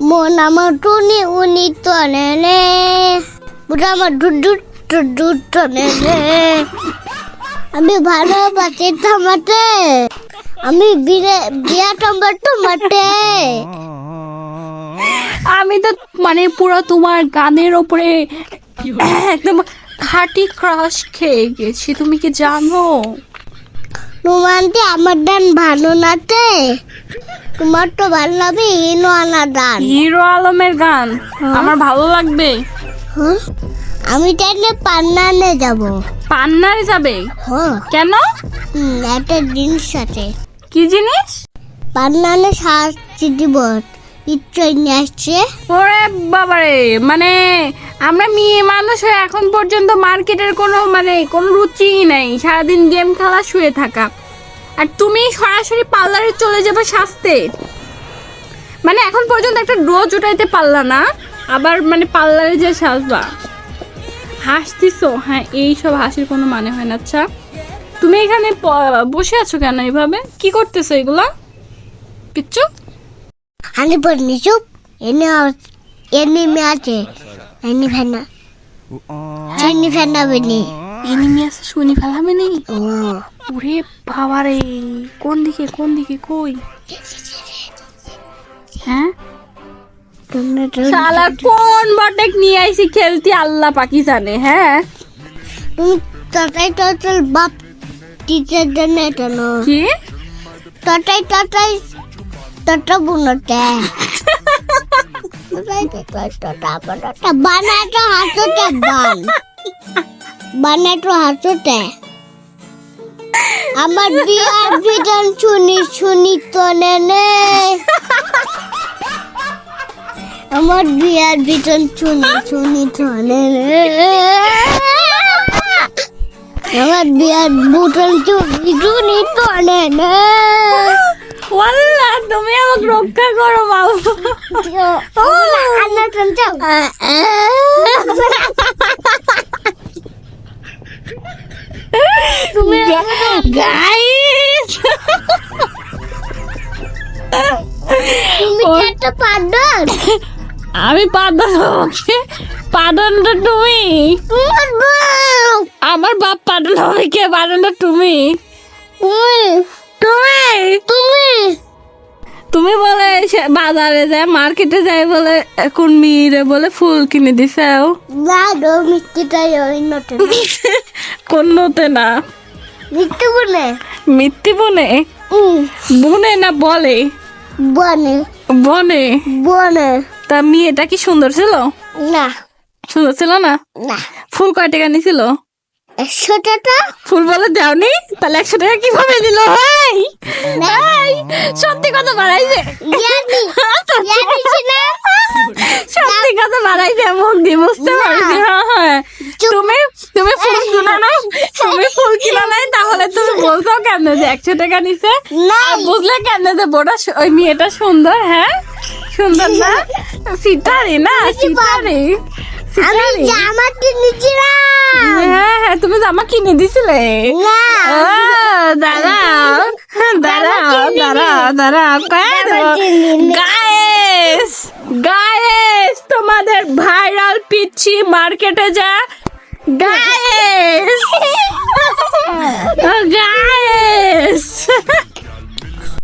মন আমার তো ডুডু ডুডু তো নেনে আমি ভালোবাসি তোমাতে আমি বিয়ে বিয়া টম্বর তোমাতে আমি তো মানে পুরো তোমার গানের ওপরে একদম খাঁটি ক্রাশ খেয়ে গেছি। তুমি কি জানো? রোমান্টি আমার ডান ভালো নাতে তোমার তো ভালো লাগবে ইনো আনা ডান হিরো আলমের গান? আমার ভালো লাগবে। হ্যাঁ? আমি তাইলে পান্নানে যাব। পান্নারে যাবে? হ্যাঁ। কেন? হুম, একটা জিনিস আছে। কি জিনিস? পান্নানে শাস্তি দিব ইচ্ছে নিয়ে আসছে। ওরে বাবারে মানে আমরা মেয়ে মানুষ হয়ে এখন পর্যন্ত মার্কেটের কোনো মানে কোনো রুচিই নেই। সারাদিন গেম খেলা শুয়ে থাকা। আর তুমি সরাসরি পার্লারে চলে যাবে সাজতে। মানে এখন পর্যন্ত একটা ড্রোজ উঠাইতে পারলা না আবার মানে পার্লারে যে সাজবা। হাসতিছো হ্যাঁ এই সব হাসির কোনো মানে হয় না। আচ্ছা তুমি এখানে বসে আছো কেন এইভাবে কি করতেছো এগুলো? কিচ্ছু? আমি বলিনি চুপ। এনে এনে মে আছে। এনে ফেনা। এনে ফেনা বেনি। এনিমি আছে শুনি ফেলাবে নেই ও। ওরে কোন দিকে কোন দিকে কই? হ্যাঁ? শালা কোন বটেক নিয়ে আইছি খেলতি আল্লাহ পাকি জানে হ্যাঁ? তুমি তটাই তটাই বাপ টিচার জন্য এটা নো। কি? তটাই তটাই তটা বুনতে। তটাই তটাই তটা তটা বানাটো বান। বানাটো হাততে। আমার বিয়ার বিধান শুনি শুনি তো নেনে আমার বিয়ার বিধান শুনি শুনি তো নেনে আমার বিয়ার বুটন শুনি শুনি তো নেনে ওয়াল্লাহ তুমি আমাকে রক্ষা করো বাবু। আল্লাহ তুমি গাইস তুমি একটা পাগল? আমি পাদন আমাকে পাদনটা তুমি। আমার বাপ পাদন হবে কে? পাদনটা তুমি। তুমি তুমি। তুমি। তুমি বলে সে- বাজারে যায় মার্কেটে যায় বলে কোন মেয়েরে বলে ফুল কিনে নটে কোন নতে না? মিষ্টি বলে মিথ্যি বনে? বনে না বলে? বনে। বনে? বনে। তা মেয়েটা কি সুন্দর ছিল? না। সুন্দর ছিল না? না। ফুল কয় টাকা নিছিল? একশো টাকা? ফুল বলে দেওনি? তাহলে একশো টাকা কীভাবে দিল? ভাই সত্যি কথা বাড়াইছে। সত্যি কথা বাড়াইছে মুখ দিয়ে বুঝতে। পারছি হ্যাঁ, হ্যাঁ তুমি তুমি ফুল কিনো না তুমি ফুল কিনো নাই তাহলে তুমি বলছো কেন যে একশো টাকা নিছে? না বুঝলে কেন যে বোটা ওই মেয়েটা সুন্দর হ্যাঁ? সুন্দর না? সিতারি না আমি সিতারি। জামা কিনেছিলাম। হ্যাঁ হ্যাঁ তুমি জামা কিনে দিছিলে? না। দাঁড়াও দাঁড়াও দাঁড়াও দাঁড়াও গায়েস গায়েস তোমাদের ভাইরাল পিচ্ছি মার্কেটে যা। গায়েস। গায়েস। this?